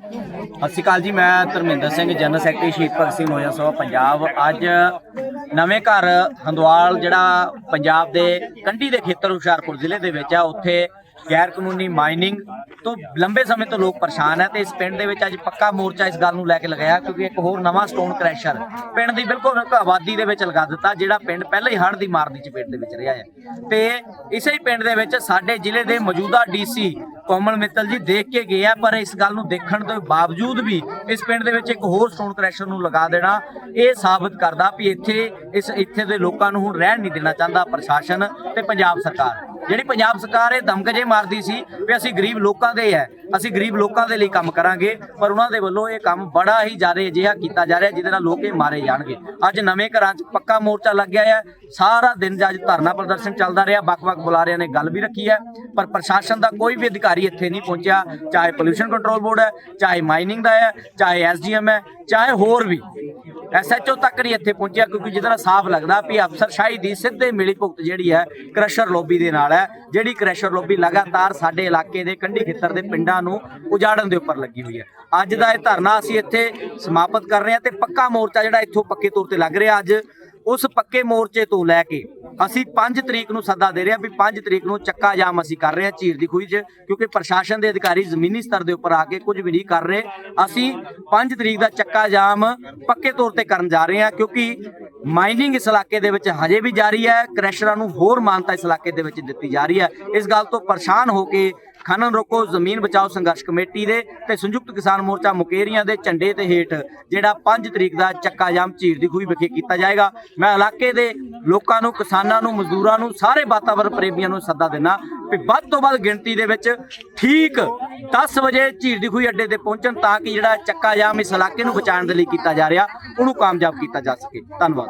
ਸਤਿ ਸ਼੍ਰੀ ਅਕਾਲ ਜੀ, ਮੈਂ ਧਰਮਿੰਦਰ ਸਿੰਘ, ਜਨਰਲ ਸੈਕਟਰੀ ਸ਼ਹੀਦ ਭਗਤ ਸਿੰਘ ਹੋਇਆ ਸਭਾ ਪੰਜਾਬ। ਅੱਜ ਨਵੇਂ ਘਰ, ਹੰਦਵਾਲ, ਜਿਹੜਾ ਪੰਜਾਬ ਦੇ ਕੰਢੀ ਦੇ ਖੇਤਰ ਹੁਸ਼ਿਆਰਪੁਰ ਜ਼ਿਲ੍ਹੇ ਦੇ ਵਿੱਚ ਆ, ਉੱਥੇ ਗੈਰ ਕਾਨੂੰਨੀ ਮਾਈਨਿੰਗ ਤੋਂ ਲੰਬੇ ਸਮੇਂ ਤੋਂ ਲੋਕ ਪਰੇਸ਼ਾਨ ਹੈ ਤੇ ਇਸ ਪਿੰਡ ਦੇ ਵਿੱਚ ਅੱਜ ਪੱਕਾ ਮੋਰਚਾ ਇਸ ਗੱਲ ਨੂੰ ਲੈ ਕੇ ਲਗਾਇਆ ਕਿਉਂਕਿ ਇੱਕ ਹੋਰ ਨਵਾਂ ਸਟੋਨ ਕ੍ਰੈਸ਼ਰ ਪਿੰਡ ਦੀ ਬਿਲਕੁਲ ਆਬਾਦੀ ਦੇ ਵਿੱਚ ਲਗਾ ਦਿੱਤਾ, ਜਿਹੜਾ ਪਿੰਡ ਪਹਿਲਾਂ ਹੀ ਹੜ੍ਹ ਦੀ ਮਾਰ ਦੀ ਚਪੇਟ ਦੇ ਵਿੱਚ ਰਿਹਾ ਹੈ। ਤੇ ਇਸੇ ਹੀ ਪਿੰਡ ਦੇ ਵਿੱਚ ਸਾਡੇ ਜ਼ਿਲ੍ਹੇ ਦੇ ਮੌਜੂਦਾ ਡੀਸੀ ਕੋਮਲ ਮਿੱਤਲ ਜੀ ਦੇਖ ਕੇ ਗਏ ਆ, ਪਰ ਇਸ ਗੱਲ ਨੂੰ ਦੇਖਣ ਤੋਂ ਬਾਵਜੂਦ ਵੀ ਇਸ ਪਿੰਡ ਦੇ ਵਿੱਚ ਇੱਕ ਹੋਰ ਸਟੋਨ ਕ੍ਰੈਸ਼ਰ ਨੂੰ ਲਗਾ ਦੇਣਾ ਇਹ ਸਾਬਤ ਕਰਦਾ ਵੀ ਇੱਥੇ, ਇਸ ਇੱਥੇ ਦੇ ਲੋਕਾਂ ਨੂੰ ਹੁਣ ਰਹਿਣ ਨਹੀਂ ਦੇਣਾ ਚਾਹੁੰਦਾ ਪ੍ਰਸ਼ਾਸਨ ਤੇ ਪੰਜਾਬ ਸਰਕਾਰ। ਜਿਹੜੀ ਪੰਜਾਬ ਸਰਕਾਰ ਇਹ ਦਮਕਜੇ ਮਾਰਦੀ ਸੀ ਵੀ ਅਸੀਂ ਗਰੀਬ ਲੋਕਾਂ ਦੇ ਹੈ। ਅਸੀਂ ਗਰੀਬ ਲੋਕਾਂ ਦੇ ਲਈ ਕੰਮ ਕਰਾਂਗੇ, ਪਰ ਉਹਨਾਂ ਦੇ ਵੱਲੋਂ ਇਹ ਕੰਮ ਬੜਾ ਹੀ ਜ਼ਿਆਦਾ ਅਜਿਹਾ ਕੀਤਾ ਜਾ ਰਿਹਾ ਜਿਹਦੇ ਨਾਲ ਲੋਕ ਇਹ ਮਾਰੇ ਜਾਣਗੇ। ਅੱਜ ਨਵੇਂ ਘਰਾਂ 'ਚ ਪੱਕਾ ਮੋਰਚਾ ਲੱਗਿਆ ਹੈ ਸਾਰਾ ਦਿਨ ਅੱਜ ਧਰਨਾ ਪ੍ਰਦਰਸ਼ਨ ਚੱਲਦਾ ਰਿਹਾ। ਵੱਖ-ਵੱਖ ਬੁਲਾਰਿਆਂ ਨੇ ਗੱਲ ਵੀ ਰੱਖੀ ਹੈ ਪਰ ਪ੍ਰਸ਼ਾਸਨ ਦਾ ਕੋਈ ਵੀ ਅਧਿਕਾਰੀ ਇੱਥੇ ਨਹੀਂ ਪਹੁੰਚਿਆ। ਚਾਹੇ ਪੋਲੂਸ਼ਨ ਕੰਟਰੋਲ ਬੋਰਡ ਹੈ, ਚਾਹੇ ਮਾਈਨਿੰਗ ਦਾ ਹੈ, ਚਾਹੇ ਐਸਡੀਐਮ ਹੈ, ਚਾਹੇ ਹੋਰ ਵੀ ਐਸਐਚਓ ਤੱਕ ਨਹੀਂ ਇੱਥੇ ਪਹੁੰਚਿਆ, ਕਿਉਂਕਿ ਜਿਹਦਾ ਸਾਫ਼ ਲੱਗਦਾ ਵੀ ਅਫਸਰਸ਼ਾਹੀ ਦੀ ਸਿੱਧੇ ਮਿਲੀ ਭੁਗਤ ਜਿਹੜੀ ਹੈ ਕ੍ਰਸ਼ਰ ਲੋਬੀ ਦੇ ਨਾਲ ਹੈ। ਜਿਹੜੀ ਕ੍ਰਸ਼ਰ ਲੋਬੀ ਲਗਾਤਾਰ ਸਾਡੇ ਇਲਾਕੇ ਦੇ ਕੰਢੀ ਖੇਤਰ ਦੇ ਪਿੰਡਾਂ ਨੂੰ ਉਜਾੜਨ ਦੇ ਉੱਪਰ ਲੱਗੀ ਹੋਈ ਹੈ। ਅੱਜ ਦਾ ਇਹ ਧਰਨਾ ਅਸੀਂ ਇੱਥੇ ਸਮਾਪਤ ਕਰ ਰਹੇ ਹਾਂ ਤੇ ਪੱਕਾ ਮੋਰਚਾ ਜਿਹੜਾ ਇੱਥੋਂ ਪੱਕੇ ਤੌਰ ਤੇ ਲੱਗ ਰਿਹਾ ਅੱਜ, ਉਸ ਪੱਕੇ ਮੋਰਚੇ ਤੋਂ ਲੈ ਕੇ ਅਸੀਂ 5 ਤਰੀਕ ਨੂੰ ਸੱਦਾ ਦੇ ਰਹੇ ਹਾਂ ਵੀ 5 ਤਰੀਕ ਨੂੰ ਚੱਕਾ ਜਾਮ ਅਸੀਂ ਕਰ ਰਹੇ ਹਾਂ ਝੀਰ ਦੀ ਖੂਹੀ 'ਚ, ਕਿਉਂਕਿ ਪ੍ਰਸ਼ਾਸਨ ਦੇ ਅਧਿਕਾਰੀ ਜ਼ਮੀਨੀ ਸਤਰ ਦੇ ਉੱਪਰ ਆ ਕੇ ਕੁਝ ਵੀ ਨਹੀਂ ਕਰ ਰਹੇ। ਅਸੀਂ 5 ਤਰੀਕ ਦਾ ਚੱਕਾ ਜਾਮ ਪੱਕੇ ਤੌਰ ਤੇ ਕਰਨ ਜਾ ਰਹੇ ਹਾਂ, ਕਿਉਂਕਿ ਮਾਈਨਿੰਗ ਇਸ ਇਲਾਕੇ ਦੇ ਵਿੱਚ ਹਜੇ ਵੀ ਜਾਰੀ ਹੈ। ਕ੍ਰੈਸ਼ਰਾਂ ਨੂੰ ਹੋਰ ਮਾਨਤਾ ਇਸ ਇਲਾਕੇ ਦੇ ਵਿੱਚ ਦਿੱਤੀ ਜਾ ਰਹੀ ਹੈ। ਇਸ ਗੱਲ ਤੋਂ ਪਰੇਸ਼ਾਨ ਹੋ ਕੇ ਖਨਨ ਰੋਕੋ, ਜ਼ਮੀਨ ਬਚਾਓ ਸੰਘਰਸ਼ ਕਮੇਟੀ ਦੇ ਤੇ ਸੰਯੁਕਤ ਕਿਸਾਨ ਮੋਰਚਾ ਮੁਕੇਰੀਆਂ ਦੇ ਝੰਡੇ ਤੇ ਹੇਠ ਜਿਹੜਾ 5 ਤਰੀਕ ਦਾ ਚੱਕਾ ਜਾਮ ਝੀਰ ਦੀ ਖੂਹੀ ਵਿਖੇ ਕੀਤਾ ਜਾਏਗਾ। ਮੈਂ ਇਲਾਕੇ ਦੇ ਲੋਕਾਂ ਨੂੰ, ਕਿਸਾਨਾਂ ਨੂੰ, ਮਜ਼ਦੂਰਾਂ ਨੂੰ, ਸਾਰੇ ਵਾਤਾਵਰਣ ਪ੍ਰੇਮੀਆਂ ਨੂੰ ਸੱਦਾ ਦੇਣਾ ਵੀ ਵੱਧ ਤੋਂ ਵੱਧ ਗਿਣਤੀ ਦੇ ਵਿੱਚ ਠੀਕ 10 ਵਜੇ ਝੀਰ ਦੀ ਖੂਹੀ ਅੱਡੇ ਤੇ ਪਹੁੰਚਣ ਤਾਂ ਕਿ ਜਿਹੜਾ ਚੱਕਾ ਜਾਮ ਇਸ ਇਲਾਕੇ ਨੂੰ ਬਚਾਉਣ ਦੇ ਲਈ ਕੀਤਾ ਜਾ ਰਿਹਾ, ਉਹਨੂੰ ਕਾਮਯਾਬ ਕੀਤਾ ਜਾ ਸਕੇ। ਧੰਨਵਾਦ।